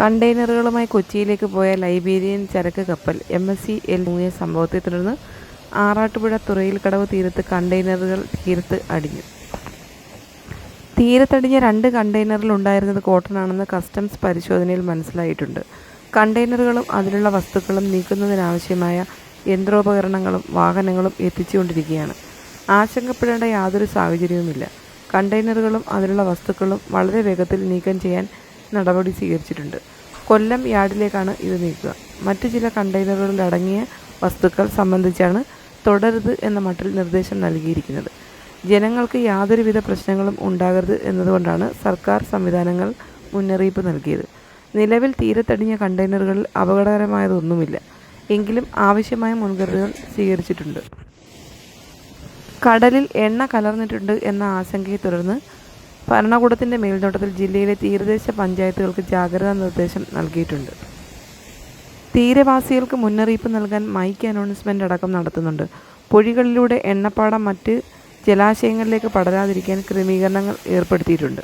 കണ്ടെയ്നറുകളുമായി കൊച്ചിയിലേക്ക് പോയ ലൈബീരിയൻ ചരക്ക് കപ്പൽ എം എസ് സി എൽ മുങ്ങിയ സംഭവത്തെ തുടർന്ന് ആറാട്ടുപുഴ തുറയിൽക്കടവ് തീരത്ത് കണ്ടെയ്നറുകൾ തീരത്ത് അടിഞ്ഞു. തീരത്തടിഞ്ഞ രണ്ട് കണ്ടെയ്നറിൽ ഉണ്ടായിരുന്നത് കോട്ടനാണെന്ന് കസ്റ്റംസ് പരിശോധനയിൽ മനസ്സിലായിട്ടുണ്ട്. കണ്ടെയ്നറുകളും അതിലുള്ള വസ്തുക്കളും നീക്കുന്നതിനാവശ്യമായ യന്ത്രോപകരണങ്ങളും വാഹനങ്ങളും എത്തിച്ചുകൊണ്ടിരിക്കുകയാണ്. ആശങ്കപ്പെടേണ്ട യാതൊരു സാഹചര്യവുമില്ല. കണ്ടെയ്നറുകളും അതിലുള്ള വസ്തുക്കളും വളരെ വേഗത്തിൽ നീക്കം ചെയ്യാൻ നടപടി സ്വീകരിച്ചിട്ടുണ്ട്. കൊല്ലം യാർഡിലേക്കാണ് ഇത് നീക്കുക. മറ്റു ചില കണ്ടെയ്നറുകളിൽ അടങ്ങിയ വസ്തുക്കൾ സംബന്ധിച്ചാണ് തുടരുത് എന്ന മട്ടിൽ നിർദ്ദേശം നൽകിയിരിക്കുന്നത്. ജനങ്ങൾക്ക് യാതൊരുവിധ പ്രശ്നങ്ങളും ഉണ്ടാകരുത് എന്നതുകൊണ്ടാണ് സർക്കാർ സംവിധാനങ്ങൾ മുന്നറിയിപ്പ് നൽകിയത്. നിലവിൽ തീരത്തടിഞ്ഞ കണ്ടെയ്നറുകളിൽ അപകടകരമായതൊന്നുമില്ല. എങ്കിലും ആവശ്യമായ മുൻകരുതൽ സ്വീകരിച്ചിട്ടുണ്ട്. കടലിൽ എണ്ണ കലർന്നിട്ടുണ്ട് എന്ന ആശങ്കയെ തുടർന്ന് ഭരണകൂടത്തിന്റെ മേൽനോട്ടത്തിൽ ജില്ലയിലെ തീരദേശ പഞ്ചായത്തുകൾക്ക് ജാഗ്രതാ നിർദ്ദേശം നൽകിയിട്ടുണ്ട്. തീരവാസികൾക്ക് മുന്നറിയിപ്പ് നൽകാൻ മൈക്ക് അനൗൺസ്മെന്റ് അടക്കം നടത്തുന്നുണ്ട്. പൊഴികളിലൂടെ എണ്ണപ്പാടം മറ്റ് ജലാശയങ്ങളിലേക്ക് പടരാതിരിക്കാൻ ക്രമീകരണങ്ങൾ ഏർപ്പെടുത്തിയിട്ടുണ്ട്.